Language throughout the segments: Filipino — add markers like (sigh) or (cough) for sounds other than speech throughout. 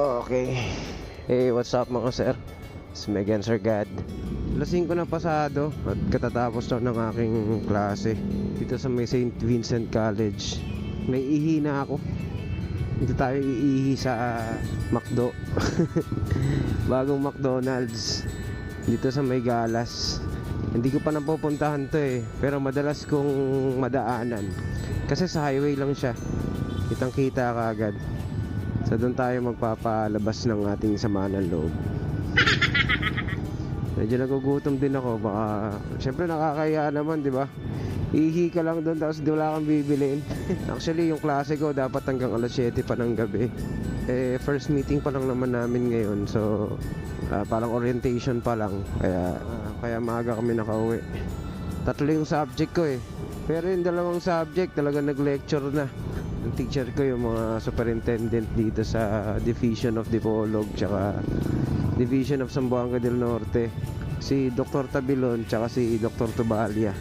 Okay. Hey, what's up mga sir? It's Megan Sir God. Lasing ko na pasado at katatapos na ng aking klase dito sa may St. Vincent College. May ihi na ako. Dito tayo iihi sa McDo. (laughs) Bagong McDonald's. Dito sa may Galas. Hindi ko pa napupuntahan to eh. Pero madalas kong madaanan. Kasi sa highway lang siya. Kitang kita ka agad. So doon tayo magpapalabas ng ating sama ng loob. (laughs) Medyo nagugutom din ako. Baka, syempre nakakaya naman, di ba? Ihi ka lang doon tapos wala kang bibiliin. (laughs) Actually, yung klase ko dapat hanggang alas 7 pa ng gabi. Eh, first meeting pa lang naman namin ngayon. So, ah, parang orientation pa lang. Kaya, ah, kaya maaga kami nakauwi. Tatlo yung subject ko eh. Pero yung dalawang subject talaga nag-lecture na. Ang teacher ko yung mga superintendent dito sa Division of Dipolog tsaka Division of Zamboanga del Norte. Si Dr. Tabilon tsaka si Dr. Tubalia.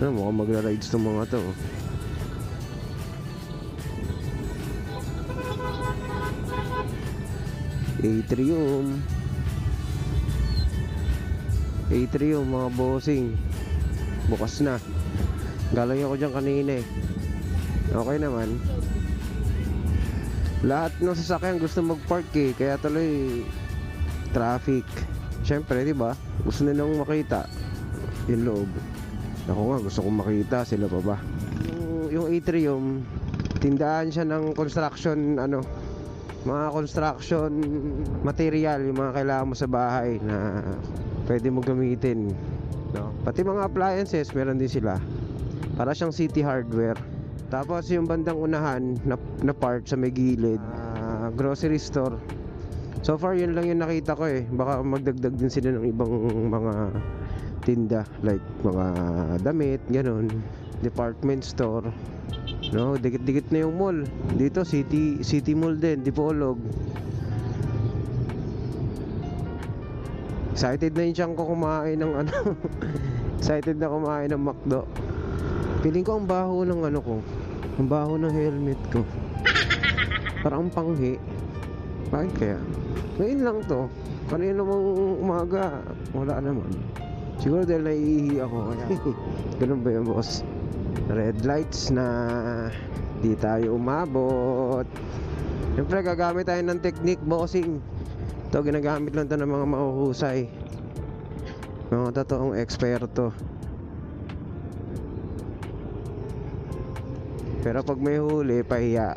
Ano, mukhang magra-rides tong mga to. oh. Atrium. Atrium mga bossing. Bukas na. Galing ako dyan kanina eh. Okay naman. Lahat ng sasakyan gusto mag-park eh, kaya tuloy traffic. Siyempre, 'di ba? Gusto nilang makita yung loob. Ako nga, gusto kong makita sila pa ba. Yung, yung atrium, tindahan siya ng construction ano, mga construction material, yung mga kailangan mo sa bahay na pwede mo gamitin. No? Pati mga appliances, meron din sila. Para siyang city hardware. Tapos yung bandang unahan na, na part sa may gilid, ah, grocery store. So far yun lang yung nakita ko eh. Baka magdagdag din sila ng ibang mga tinda like mga damit, ganun, department store. No, dikit-dikit na yung mall. Dito city city mall din, Dipolog. Excited na yung tiyan ko kumain ng ano. (laughs) Excited na kumain ng McDo. Feeling ko ang baho ng ano ko. Ang baho ng helmet ko. Parang ang panghi. Bakit kaya? Ngayon lang to. Kanina mong umaga, wala naman. Siguro dahil naiihi ako. Kaya, (laughs) ganun ba yung boss? Red lights na di tayo umabot. Siyempre, gagamit tayo ng technique bossing. Ito, ginagamit lang to ng mga mahuhusay. Mga totoong eksperto. Pero pag may huli, pahiya.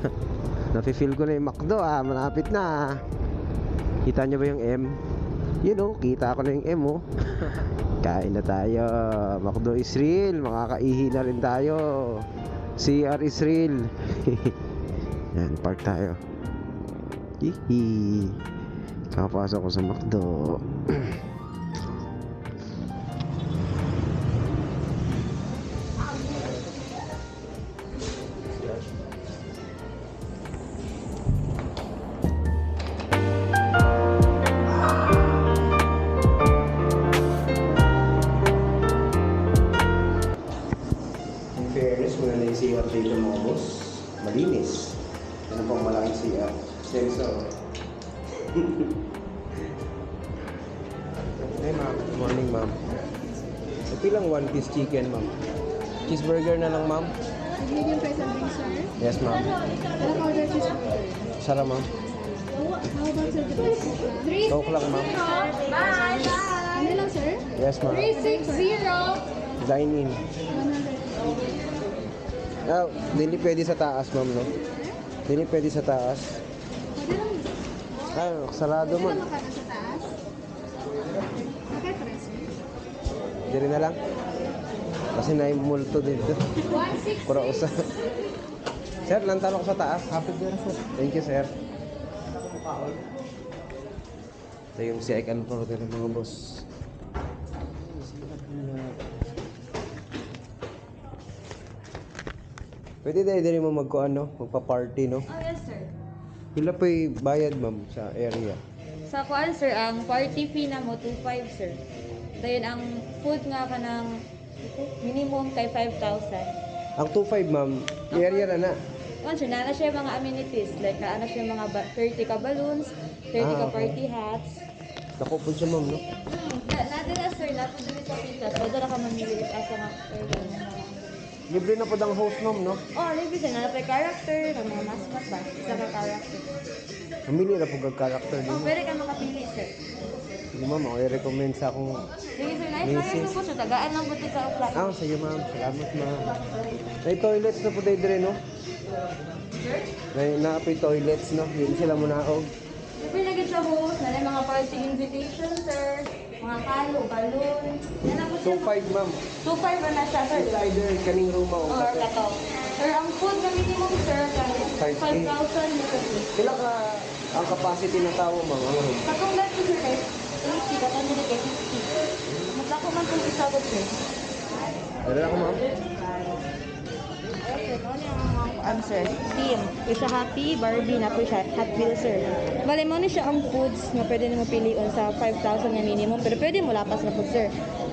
(laughs) Nafe-feel ko na yung McDo ah, malapit na. Kita nyo ba yung M? You know, kita ko na yung M oh. (laughs) Kain na tayo. McDo is real. Makakaihi na rin tayo. CR is real. (laughs) Yan, park tayo. Hihi. Kakapasok ko sa McDo. (clears throat) Hey ma'am, good morning ma'am. Ito lang one piece chicken ma'am. Cheeseburger na lang ma'am. Medium fries and drinks, sir. Yes ma'am. Black order cheeseburger. Sara ma'am. How about sir, Coke lang ma'am. Bye! Ano lang, sir? Yes ma'am. 360! Dine in. 100. Ah, dili pwede sa taas ma'am no? Dili pwede sa taas. Pwede lang. Ay, sarado Pwede man. lang makana sa taas. Okay, press. Dili na lang. Kasi naimulto dito. 160. Pura usa. sir, lantalo ko sa taas. Happy din sir. Thank you, sir. Ito yung si Ike Alvaro ng mga boss. Pwede tayo din mo magko ano, magpa-party no. Oh, yes, sir. Pila pa bayad ma'am sa area. Sa kuan, sir, ang party fee na mo, 2.5, sir. Dayon ang food nga ka ng minimum kay 5,000. Ang 25 ma'am, area na na. Kung siya, na siya mga amenities. Like, na siya mga ba- 30 ka balloons, 30 Ah, ka okay. party hats. Nakupon siya ma'am, no? Hmm, na, natin na sir, natin dili sa pitas. Pwede na ka mamili asa nga. Libre na po ang host ma'am, no? Oh, libre siya. Nalapay character, ng mga mascot ba? Isa ka character. Mamili na po ang character Oh, din. pwede ka makapili, sir. Sige ma'am, ako i-recommend sa akong... Sige, sir. Nice Macy's. kaya po siya. Tagaan lang buti sa upla. Ah, sige ma'am. Salamat ma'am. May toilets na po tayo dire, no? Sir? May naapoy toilets, no? Yun sila muna ako. Libre na gid sa host. Na yung mga party invitation, sir. Mga kalo, balloon. Yan lang po siya. 2.5 ma'am. 2.5 na siya, sir. It's either kaning room o Or kape. kato. Sir, ang food na minimum, sir, kay 5K. 5,000 liters. Sila ka ang capacity na tao ma'am, ang room. Katong dati, sir, kay 80, katong dili kay 50. Matlako man kung isabot, sir. Dala ako ma'am. Ano sir, team. Isa happy, Barbie na po siya, Hot Wheels sir. Bale mo ni siya ang foods na pwede mo pilion sa 5,000 na minimum, pero pwede mo lapas na po sir.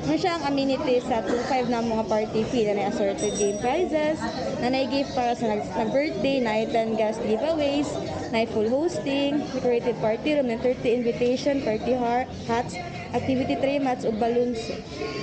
Mo siya ang amenities sa 2,500 na mga party fee na may assorted game prizes, na may gift para sa nag- nag-birthday, na 10 guest giveaways, full hosting, decorated party room, na 30 invitation, party hats, activity tray mats ug balloons.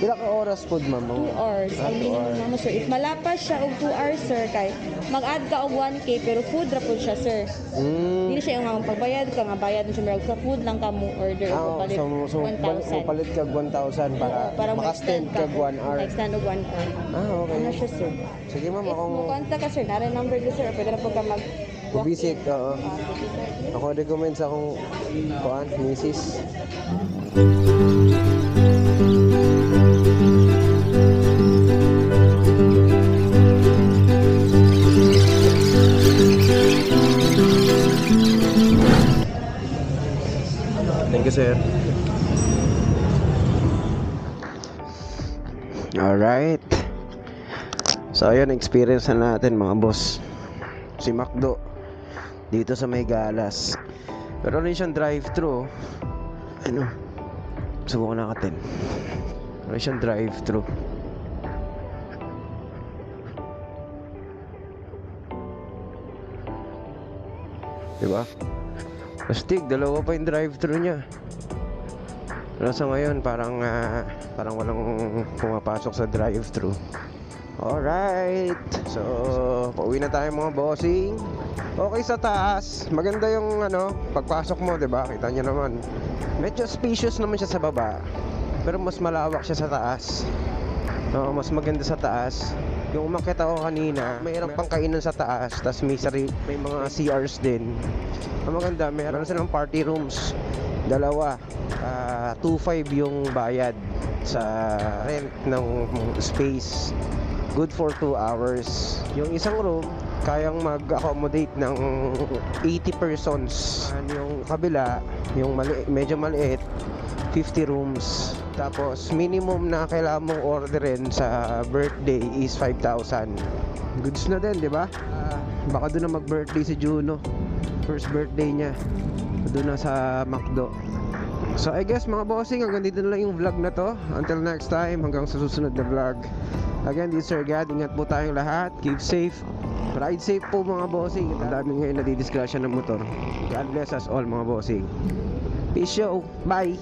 Pila ka oras po ma'am? 2 hours. Ah, Ang minimum mo, sir. If malapas siya og 2 hours, sir, kay mag-add ka og 1K, pero food ra po siya, sir. Mm. Hindi siya yung pagbayad ka, nga bayad mo siya, sa food lang ka mo order Ah, o palit so, so balik, 1,000. palit kag 1,000 para para maka-extend kag 1 hour. Extend og 1 hour. Ah, okay. Ano siya, sir? Sige ma'am, akong mo contact ka, sir, nara number ko, sir, pwede na po ka mag walk visit, in. oo. Ako recommend sa akong kuan, misis. Thank you, sir. Alright. So, ayun, experience na natin mga boss. Si Macdo dito sa may galas. Pero rin siyang drive-thru. Ano? Subukan natin. Meron siyang drive-thru. Diba? Astig, dalawa pa yung drive-thru niya. Pero sa ngayon, parang, ah, parang walang pumapasok sa drive-thru. Alright. So, pauwi na tayo mga bossing. Okay sa taas. Maganda yung ano, pagpasok mo, 'di ba? Kita niyo naman. Medyo spacious naman siya sa baba. Pero mas malawak siya sa taas. Oo, mas maganda sa taas. Yung umakyat ako kanina, mayroon pang kainan sa taas, tapos may, sari, may mga CRs din. Ang maganda, meron silang party rooms. Dalawa. Ah, 2.5 yung bayad sa rent ng space. Good for 2 hours. Yung isang room, kayang mag-accommodate ng 80 persons. And yung kabila, yung mali medyo maliit, 50 rooms. Tapos minimum na kailangan mong orderin sa birthday is 5,000. Goods na din, di ba? Ah, baka doon na mag-birthday si Juno. First birthday niya. Doon na sa McDo. So I guess mga bossing, hanggang dito na lang yung vlog na to. Until next time, hanggang sa susunod na vlog. Again, this is Sir Gad. Ingat po tayong lahat. Keep safe. Ride safe po mga bossing. Ang dami ngayon nadidisgrasya ng motor. God bless us all mga bossing. Peace show. Bye!